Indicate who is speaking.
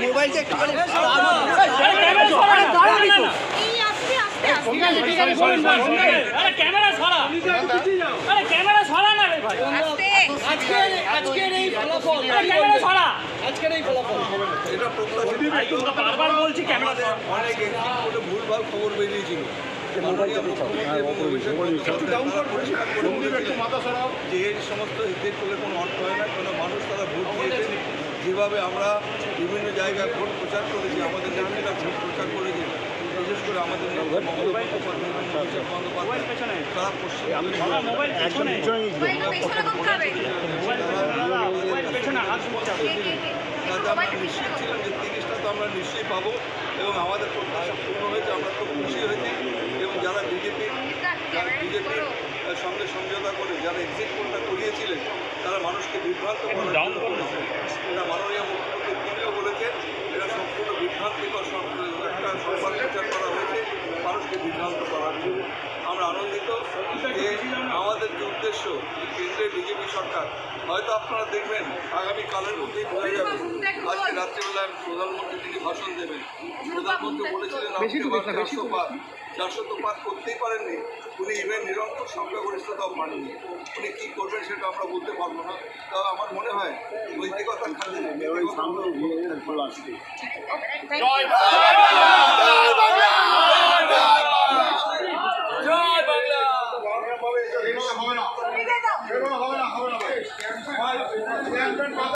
Speaker 1: মোবাইলটা একটুখানি
Speaker 2: এই আস্তে আস্তে আস্তে
Speaker 3: আরে ক্যামেরা সরা আরে ক্যামেরা সরা না রে ভাই।
Speaker 1: আজকের আজকের এই ফলাফল।
Speaker 3: ক্যামেরা সরা
Speaker 1: আজকের এই ফলাফল।
Speaker 4: এটা প্রত্যাশিত
Speaker 3: বারবার বলছি ক্যামেরা
Speaker 4: অনেক ভুলভাল খবর বেরিয়েছিল। মাননীয় মুখ্যমন্ত্রী এবং অভিষেক বন্দ্যোপাধ্যায় তারা পরিষ্কার করে বলেছিলেন যে সমস্ত করলে কোনো অর্থ হয় না কোনো মানুষ তারা ভোট দিয়েছে। যেভাবে আমরা বিভিন্ন জায়গায় ভোট প্রচার করেছি আমাদের নেত্রীরা ভোট প্রচার করেছে বিশেষ করে আমাদের তারা পশ্চিমবঙ্গে নিশ্চিত ছিলাম যে তিরিশটা তো আমরা নিশ্চয়ই পাবো এবং আমাদের প্রত্যাশা পূর্ণ হয়েছে আমরা খুব খুশি হয়েছি। এবং যারা বিজেপি যারা বিজেপির সঙ্গে সমঝোতা করে যারা এক্সিট পোলটা করিয়েছিলেন তারা মানুষকে বিভ্রান্ত করার জন্য করেছে এটা মাননীয় মুখ্যমন্ত্রী তিনিও বলেছেন এটা সম্পূর্ণ বিভ্রান্তিকর সং- একটা সংবাদ প্রচার করা হয়েছে মানুষকে বিভ্রান্ত করার জন্য আমরা আনন্দিত যে আমাদের যে উদ্দেশ্য কেন্দ্রের বিজেপি সরকার হয়তো আপনারা দেখবেন আগামীকালের মধ্যেই বোঝা যাবে আজকে রাত্রিবেলায় প্রধানমন্ত্রী তিনি ভাষণ দেবেন। প্রধানমন্ত্রী বলেছিলেন আপনি চারশো পার চারশো তো পার করতেই পারেননি। উনি ইভেন নিরঙ্কুশ সংখ্যাগরিষ্ঠতাও পাননি। উনি কী করবেন সেটা আমরা বলতে পারব না। তা আমার মনে হয় নৈতিকতা খালি
Speaker 2: you. 谁说的？朋友，